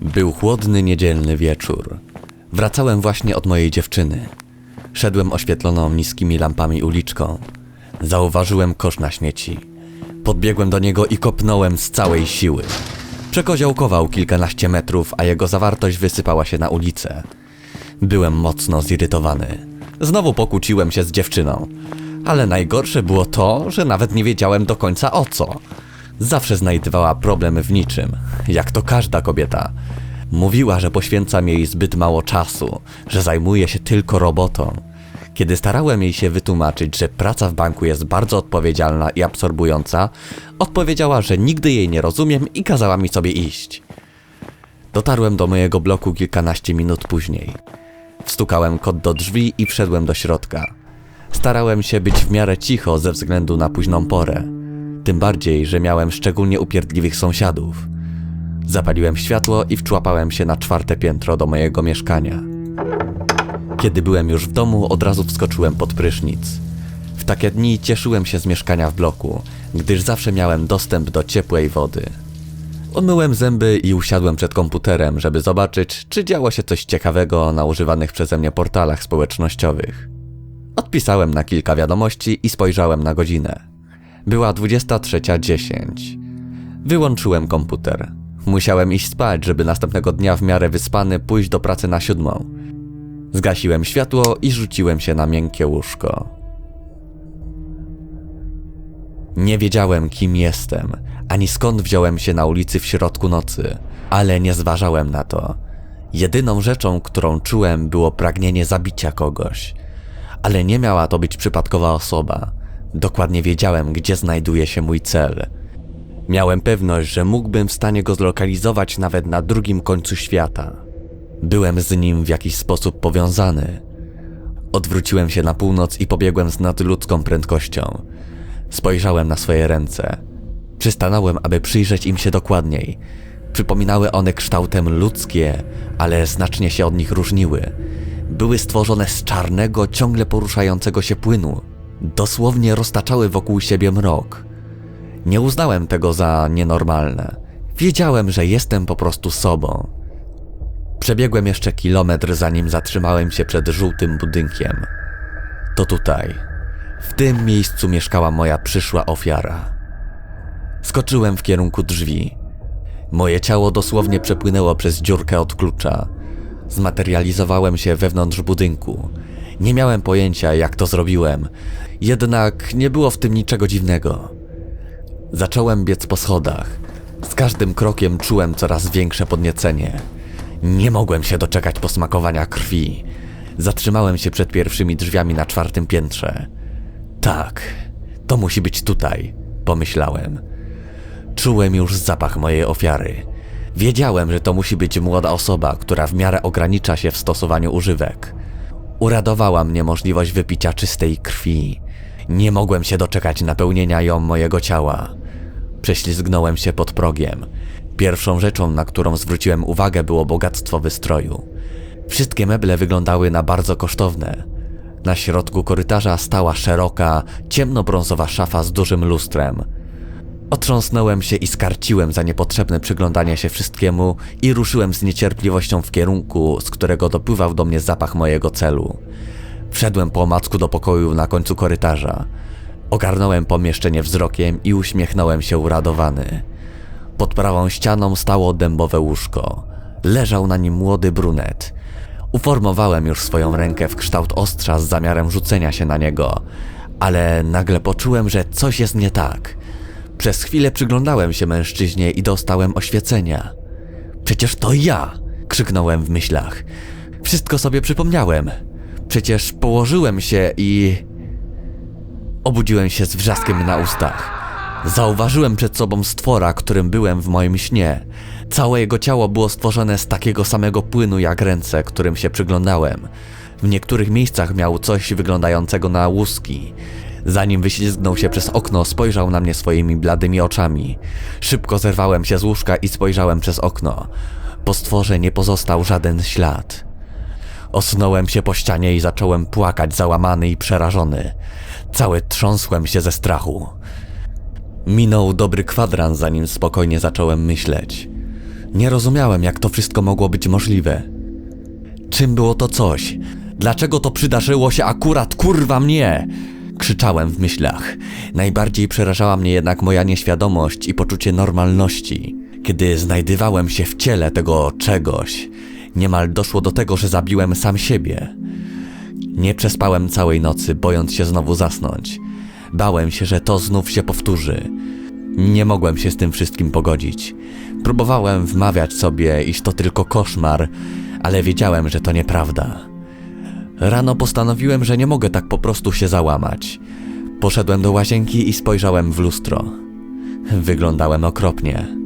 Był chłodny niedzielny wieczór. Wracałem właśnie od mojej dziewczyny. Szedłem oświetloną niskimi lampami uliczką. Zauważyłem kosz na śmieci. Podbiegłem do niego i kopnąłem z całej siły. Przekoziołkował kilkanaście metrów, a jego zawartość wysypała się na ulicę. Byłem mocno zirytowany. Znowu pokłóciłem się z dziewczyną. Ale najgorsze było to, że nawet nie wiedziałem do końca o co. Zawsze znajdowała problem w niczym, jak to każda kobieta. Mówiła, że poświęcam jej zbyt mało czasu, że zajmuje się tylko robotą. Kiedy starałem jej się wytłumaczyć, że praca w banku jest bardzo odpowiedzialna i absorbująca, odpowiedziała, że nigdy jej nie rozumiem i kazała mi sobie iść. Dotarłem do mojego bloku kilkanaście minut później. Wstukałem kod do drzwi i wszedłem do środka. Starałem się być w miarę cicho ze względu na późną porę. Tym bardziej, że miałem szczególnie upierdliwych sąsiadów. Zapaliłem światło i wczłapałem się na czwarte piętro do mojego mieszkania. Kiedy byłem już w domu, od razu wskoczyłem pod prysznic. W takie dni cieszyłem się z mieszkania w bloku, gdyż zawsze miałem dostęp do ciepłej wody. Umyłem zęby i usiadłem przed komputerem, żeby zobaczyć, czy działo się coś ciekawego na używanych przeze mnie portalach społecznościowych. Odpisałem na kilka wiadomości i spojrzałem na godzinę. Była 23.10. Wyłączyłem komputer. Musiałem iść spać, żeby następnego dnia w miarę wyspany pójść do pracy na siódmą. Zgasiłem światło i rzuciłem się na miękkie łóżko. Nie wiedziałem, kim jestem, ani skąd wziąłem się na ulicy w środku nocy, ale nie zważałem na to. Jedyną rzeczą, którą czułem, było pragnienie zabicia kogoś. Ale nie miała to być przypadkowa osoba. Dokładnie wiedziałem, gdzie znajduje się mój cel. Miałem pewność, że mógłbym w stanie go zlokalizować nawet na drugim końcu świata. Byłem z nim w jakiś sposób powiązany. Odwróciłem się na północ i pobiegłem z nadludzką prędkością. Spojrzałem na swoje ręce. Przystanąłem, aby przyjrzeć im się dokładniej. Przypominały one kształtem ludzkie, ale znacznie się od nich różniły. Były stworzone z czarnego, ciągle poruszającego się płynu. Dosłownie roztaczały wokół siebie mrok. Nie uznałem tego za nienormalne. Wiedziałem, że jestem po prostu sobą. Przebiegłem jeszcze kilometr, zanim zatrzymałem się przed żółtym budynkiem. To tutaj. W tym miejscu mieszkała moja przyszła ofiara. Skoczyłem w kierunku drzwi. Moje ciało dosłownie przepłynęło przez dziurkę od klucza. Zmaterializowałem się wewnątrz budynku. Nie miałem pojęcia, jak to zrobiłem, jednak nie było w tym niczego dziwnego. Zacząłem biec po schodach. Z każdym krokiem czułem coraz większe podniecenie. Nie mogłem się doczekać posmakowania krwi. Zatrzymałem się przed pierwszymi drzwiami na czwartym piętrze. Tak, to musi być tutaj, pomyślałem. Czułem już zapach mojej ofiary. Wiedziałem, że to musi być młoda osoba, która w miarę ogranicza się w stosowaniu używek. Uradowała mnie możliwość wypicia czystej krwi. Nie mogłem się doczekać napełnienia ją mojego ciała. Prześlizgnąłem się pod progiem. Pierwszą rzeczą, na którą zwróciłem uwagę, było bogactwo wystroju. Wszystkie meble wyglądały na bardzo kosztowne. Na środku korytarza stała szeroka, ciemnobrązowa szafa z dużym lustrem. Otrząsnąłem się i skarciłem za niepotrzebne przyglądanie się wszystkiemu i ruszyłem z niecierpliwością w kierunku, z którego dopływał do mnie zapach mojego celu. Wszedłem po omacku do pokoju na końcu korytarza. Ogarnąłem pomieszczenie wzrokiem i uśmiechnąłem się uradowany. Pod prawą ścianą stało dębowe łóżko. Leżał na nim młody brunet. Uformowałem już swoją rękę w kształt ostrza z zamiarem rzucenia się na niego, ale nagle poczułem, że coś jest nie tak. Przez chwilę przyglądałem się mężczyźnie i dostałem oświecenia. Przecież to ja! krzyknąłem w myślach. Wszystko sobie przypomniałem. Przecież położyłem się i. Obudziłem się z wrzaskiem na ustach. Zauważyłem przed sobą stwora, którym byłem w moim śnie. Całe jego ciało było stworzone z takiego samego płynu jak ręce, którym się przyglądałem. W niektórych miejscach miał coś wyglądającego na łuski. Zanim wyślizgnął się przez okno, spojrzał na mnie swoimi bladymi oczami. Szybko zerwałem się z łóżka i spojrzałem przez okno. Po stworze nie pozostał żaden ślad. Osnąłem się po ścianie i zacząłem płakać, załamany i przerażony. Cały trząsłem się ze strachu. Minął dobry kwadrans, zanim spokojnie zacząłem myśleć. Nie rozumiałem, jak to wszystko mogło być możliwe. Czym było to coś? Dlaczego to przydarzyło się akurat kurwa mnie? Krzyczałem w myślach. Najbardziej przerażała mnie jednak moja nieświadomość i poczucie normalności. Kiedy znajdywałem się w ciele tego czegoś, niemal doszło do tego, że zabiłem sam siebie. Nie przespałem całej nocy, bojąc się znowu zasnąć. Bałem się, że to znów się powtórzy. Nie mogłem się z tym wszystkim pogodzić. Próbowałem wmawiać sobie, iż to tylko koszmar, ale wiedziałem, że to nieprawda. Rano postanowiłem, że nie mogę tak po prostu się załamać. Poszedłem do łazienki i spojrzałem w lustro. Wyglądałem okropnie.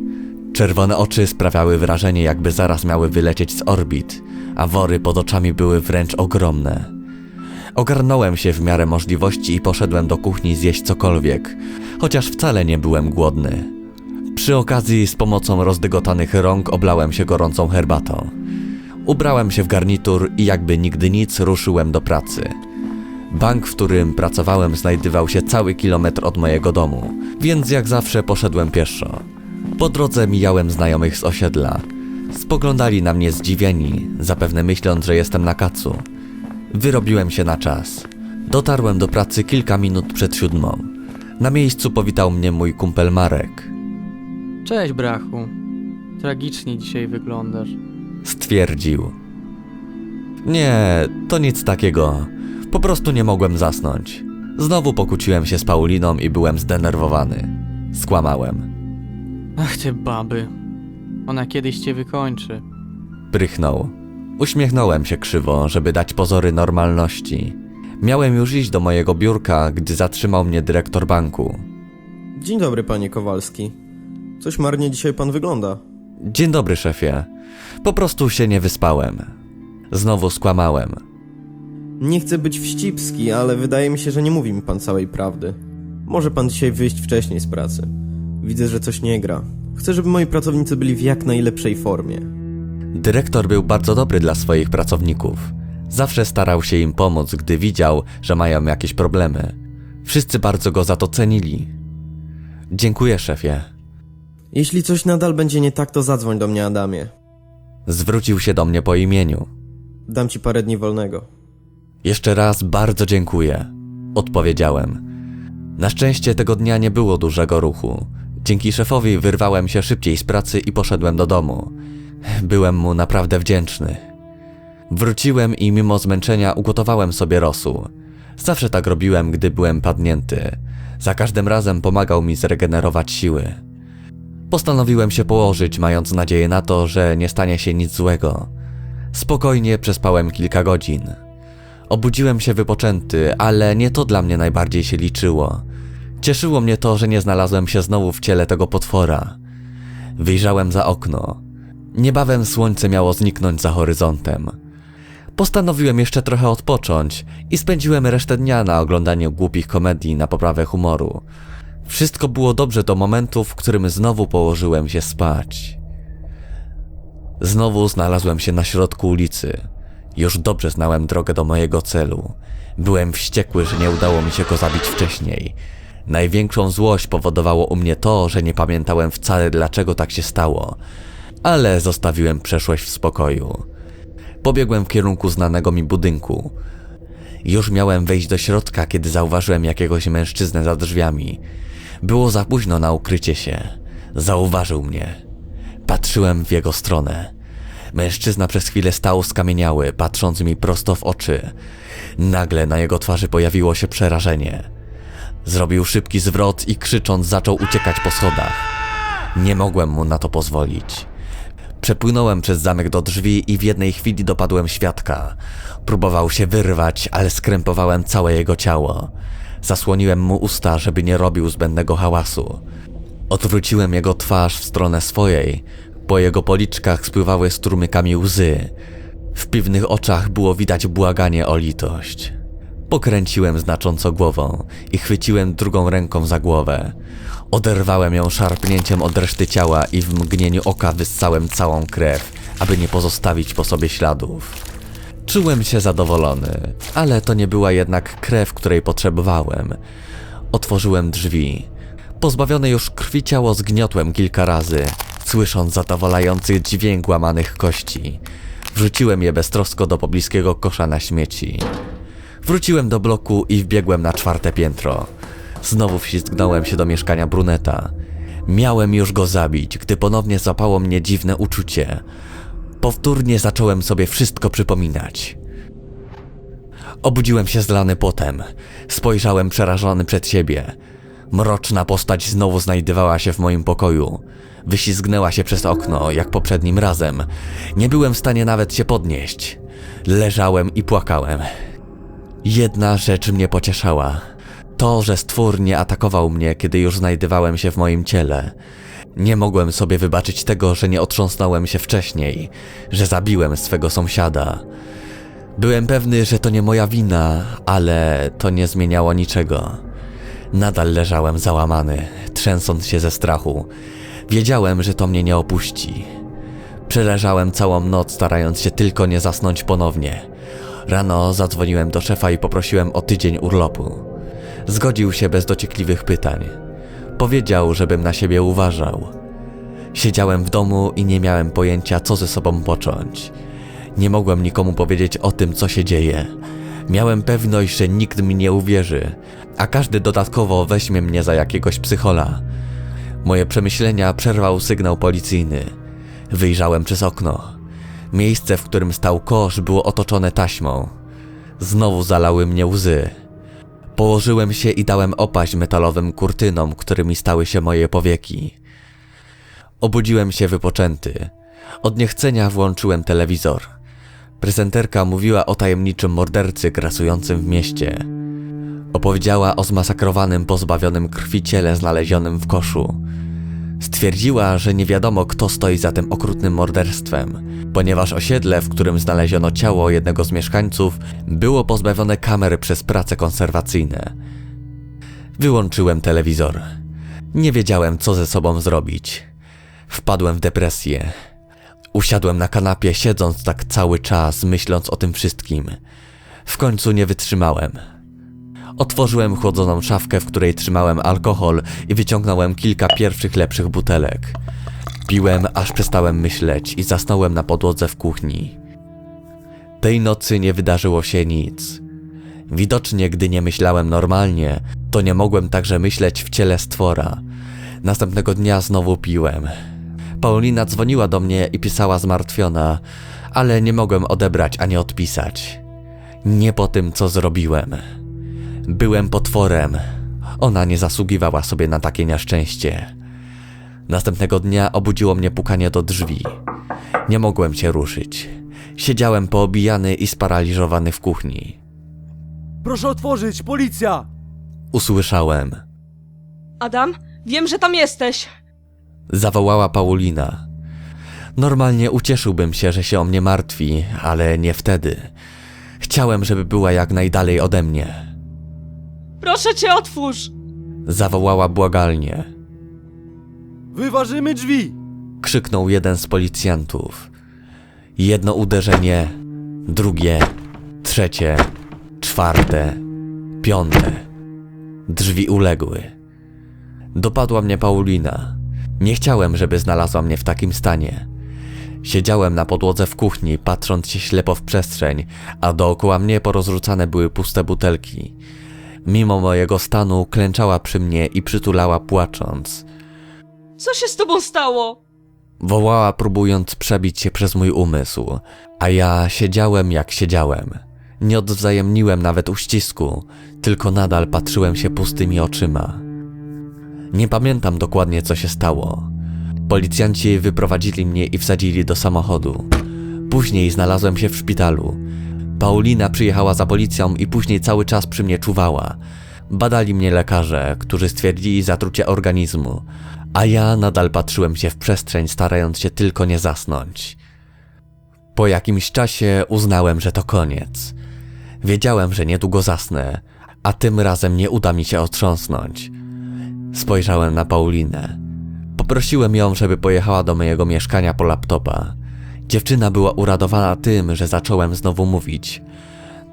Czerwone oczy sprawiały wrażenie, jakby zaraz miały wylecieć z orbit, a wory pod oczami były wręcz ogromne. Ogarnąłem się w miarę możliwości i poszedłem do kuchni zjeść cokolwiek, chociaż wcale nie byłem głodny. Przy okazji z pomocą rozdygotanych rąk oblałem się gorącą herbatą. Ubrałem się w garnitur i jakby nigdy nic ruszyłem do pracy. Bank, w którym pracowałem, znajdował się cały kilometr od mojego domu, więc jak zawsze poszedłem pieszo. Po drodze mijałem znajomych z osiedla. Spoglądali na mnie zdziwieni, zapewne myśląc, że jestem na kacu. Wyrobiłem się na czas. Dotarłem do pracy kilka minut przed siódmą. Na miejscu powitał mnie mój kumpel Marek. Cześć, brachu. Tragicznie dzisiaj wyglądasz. Stwierdził. Nie, to nic takiego. Po prostu nie mogłem zasnąć. Znowu pokłóciłem się z Pauliną i byłem zdenerwowany. Skłamałem. Ach, te baby. Ona kiedyś cię wykończy. Prychnął. Uśmiechnąłem się krzywo, żeby dać pozory normalności. Miałem już iść do mojego biurka, gdy zatrzymał mnie dyrektor banku. Dzień dobry, panie Kowalski. Coś marnie dzisiaj pan wygląda. Dzień dobry, szefie. Po prostu się nie wyspałem. Znowu skłamałem. Nie chcę być wścibski, ale wydaje mi się, że nie mówi mi pan całej prawdy. Może pan dzisiaj wyjść wcześniej z pracy. Widzę, że coś nie gra. Chcę, żeby moi pracownicy byli w jak najlepszej formie. Dyrektor był bardzo dobry dla swoich pracowników. Zawsze starał się im pomóc, gdy widział, że mają jakieś problemy. Wszyscy bardzo go za to cenili. Dziękuję, szefie. Jeśli coś nadal będzie nie tak, to zadzwoń do mnie, Adamie. Zwrócił się do mnie po imieniu. Dam ci parę dni wolnego. Jeszcze raz bardzo dziękuję, odpowiedziałem. Na szczęście tego dnia nie było dużego ruchu. Dzięki szefowi wyrwałem się szybciej z pracy i poszedłem do domu. Byłem mu naprawdę wdzięczny. Wróciłem i mimo zmęczenia ugotowałem sobie rosół. Zawsze tak robiłem, gdy byłem padnięty. Za każdym razem pomagał mi zregenerować siły. Postanowiłem się położyć, mając nadzieję na to, że nie stanie się nic złego. Spokojnie przespałem kilka godzin. Obudziłem się wypoczęty, ale nie to dla mnie najbardziej się liczyło. Cieszyło mnie to, że nie znalazłem się znowu w ciele tego potwora. Wyjrzałem za okno. Niebawem słońce miało zniknąć za horyzontem. Postanowiłem jeszcze trochę odpocząć i spędziłem resztę dnia na oglądaniu głupich komedii na poprawę humoru. Wszystko było dobrze do momentu, w którym znowu położyłem się spać. Znowu znalazłem się na środku ulicy. Już dobrze znałem drogę do mojego celu. Byłem wściekły, że nie udało mi się go zabić wcześniej. Największą złość powodowało u mnie to, że nie pamiętałem wcale dlaczego tak się stało, ale zostawiłem przeszłość w spokoju. Pobiegłem w kierunku znanego mi budynku. Już miałem wejść do środka, kiedy zauważyłem jakiegoś mężczyznę za drzwiami. Było za późno na ukrycie się. Zauważył mnie. Patrzyłem w jego stronę. Mężczyzna przez chwilę stał skamieniały, patrząc mi prosto w oczy. Nagle na jego twarzy pojawiło się przerażenie. Zrobił szybki zwrot i krzycząc zaczął uciekać po schodach. Nie mogłem mu na to pozwolić. Przepłynąłem przez zamek do drzwi i w jednej chwili dopadłem świadka. Próbował się wyrwać, ale skrępowałem całe jego ciało. Zasłoniłem mu usta, żeby nie robił zbędnego hałasu. Odwróciłem jego twarz w stronę swojej. Po jego policzkach spływały strumykami łzy. W piwnych oczach było widać błaganie o litość. Pokręciłem znacząco głową i chwyciłem drugą ręką za głowę. Oderwałem ją szarpnięciem od reszty ciała i w mgnieniu oka wyssałem całą krew, aby nie pozostawić po sobie śladów. Czułem się zadowolony, ale to nie była jednak krew, której potrzebowałem. Otworzyłem drzwi. Pozbawione już krwi ciało zgniotłem kilka razy. Słysząc zadowalający dźwięk łamanych kości, wrzuciłem je beztrosko do pobliskiego kosza na śmieci. Wróciłem do bloku i wbiegłem na czwarte piętro. Znowu wślizgnąłem się do mieszkania bruneta. Miałem już go zabić, gdy ponownie zapało mnie dziwne uczucie. Powtórnie zacząłem sobie wszystko przypominać. Obudziłem się zlany potem. Spojrzałem przerażony przed siebie. Mroczna postać znowu znajdowała się w moim pokoju. Wyślizgnęła się przez okno, jak poprzednim razem. Nie byłem w stanie nawet się podnieść. Leżałem i płakałem. Jedna rzecz mnie pocieszała. To, że stwór nie atakował mnie, kiedy już znajdowałem się w moim ciele. Nie mogłem sobie wybaczyć tego, że nie otrząsnąłem się wcześniej, że zabiłem swego sąsiada. Byłem pewny, że to nie moja wina, ale to nie zmieniało niczego. Nadal leżałem załamany, trzęsąc się ze strachu. Wiedziałem, że to mnie nie opuści. Przeleżałem całą noc, starając się tylko nie zasnąć ponownie. Rano zadzwoniłem do szefa i poprosiłem o tydzień urlopu. Zgodził się bez dociekliwych pytań. Powiedział, żebym na siebie uważał. Siedziałem w domu i nie miałem pojęcia, co ze sobą począć. Nie mogłem nikomu powiedzieć o tym, co się dzieje. Miałem pewność, że nikt mi nie uwierzy, a każdy dodatkowo weźmie mnie za jakiegoś psychola. Moje przemyślenia przerwał sygnał policyjny. Wyjrzałem przez okno. Miejsce, w którym stał kosz, było otoczone taśmą. Znowu zalały mnie łzy. Położyłem się i dałem opaść metalowym kurtynom, którymi stały się moje powieki. Obudziłem się wypoczęty. Od niechcenia włączyłem telewizor. Prezenterka mówiła o tajemniczym mordercy grasującym w mieście. Opowiedziała o zmasakrowanym, pozbawionym krwi ciele znalezionym w koszu. Stwierdziła, że nie wiadomo, kto stoi za tym okrutnym morderstwem, ponieważ osiedle, w którym znaleziono ciało jednego z mieszkańców, było pozbawione kamer przez prace konserwacyjne. Wyłączyłem telewizor. Nie wiedziałem, co ze sobą zrobić. Wpadłem w depresję. Usiadłem na kanapie, siedząc tak cały czas, myśląc o tym wszystkim. W końcu nie wytrzymałem. Otworzyłem chłodzoną szafkę, w której trzymałem alkohol i wyciągnąłem kilka pierwszych lepszych butelek. Piłem, aż przestałem myśleć i zasnąłem na podłodze w kuchni. Tej nocy nie wydarzyło się nic. Widocznie, gdy nie myślałem normalnie, to nie mogłem także myśleć w ciele stwora. Następnego dnia znowu piłem. Paulina dzwoniła do mnie i pisała zmartwiona, ale nie mogłem odebrać ani odpisać. Nie po tym, co zrobiłem. Byłem potworem. Ona nie zasługiwała sobie na takie nieszczęście. Następnego dnia obudziło mnie pukanie do drzwi. Nie mogłem się ruszyć. Siedziałem poobijany i sparaliżowany w kuchni. Proszę otworzyć, policja! Usłyszałem. Adam, wiem, że tam jesteś. Zawołała Paulina. Normalnie ucieszyłbym się, że się o mnie martwi, ale nie wtedy. Chciałem, żeby była jak najdalej ode mnie. Proszę cię, otwórz. Zawołała błagalnie. Wyważymy drzwi! Krzyknął jeden z policjantów. Jedno uderzenie, drugie, trzecie, czwarte, piąte. Drzwi uległy. Dopadła mnie Paulina. Nie chciałem, żeby znalazła mnie w takim stanie. Siedziałem na podłodze w kuchni, patrząc się ślepo w przestrzeń, a dookoła mnie porozrzucane były puste butelki. Mimo mojego stanu klęczała przy mnie i przytulała płacząc. Co się z tobą stało? Wołała, próbując przebić się przez mój umysł, a ja siedziałem jak siedziałem. Nie odwzajemniłem nawet uścisku, tylko nadal patrzyłem się pustymi oczyma. Nie pamiętam dokładnie, co się stało. Policjanci wyprowadzili mnie i wsadzili do samochodu. Później znalazłem się w szpitalu. Paulina przyjechała za policją i później cały czas przy mnie czuwała. Badali mnie lekarze, którzy stwierdzili zatrucie organizmu, a ja nadal patrzyłem się w przestrzeń, starając się tylko nie zasnąć. Po jakimś czasie uznałem, że to koniec. Wiedziałem, że niedługo zasnę, a tym razem nie uda mi się otrząsnąć. Spojrzałem na Paulinę. Poprosiłem ją, żeby pojechała do mojego mieszkania po laptopa. Dziewczyna była uradowana tym, że zacząłem znowu mówić.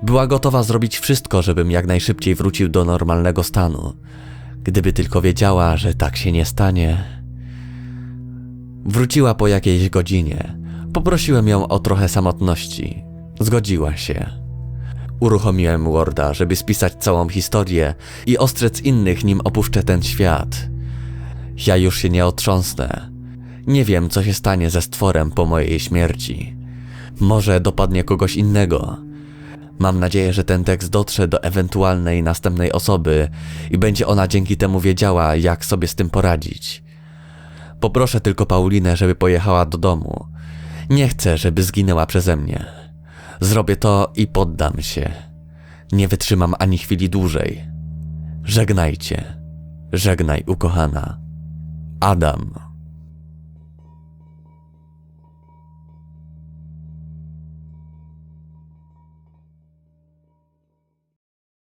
Była gotowa zrobić wszystko, żebym jak najszybciej wrócił do normalnego stanu. Gdyby tylko wiedziała, że tak się nie stanie. Wróciła po jakiejś godzinie. Poprosiłem ją o trochę samotności. Zgodziła się. Uruchomiłem Worda, żeby spisać całą historię i ostrzec innych, nim opuszczę ten świat. Ja już się nie otrząsnę. Nie wiem, co się stanie ze stworem po mojej śmierci. Może dopadnie kogoś innego. Mam nadzieję, że ten tekst dotrze do ewentualnej następnej osoby i będzie ona dzięki temu wiedziała, jak sobie z tym poradzić. Poproszę tylko Paulinę, żeby pojechała do domu. Nie chcę, żeby zginęła przeze mnie. Zrobię to i poddam się. Nie wytrzymam ani chwili dłużej. Żegnajcie. Żegnaj, ukochana. Adam.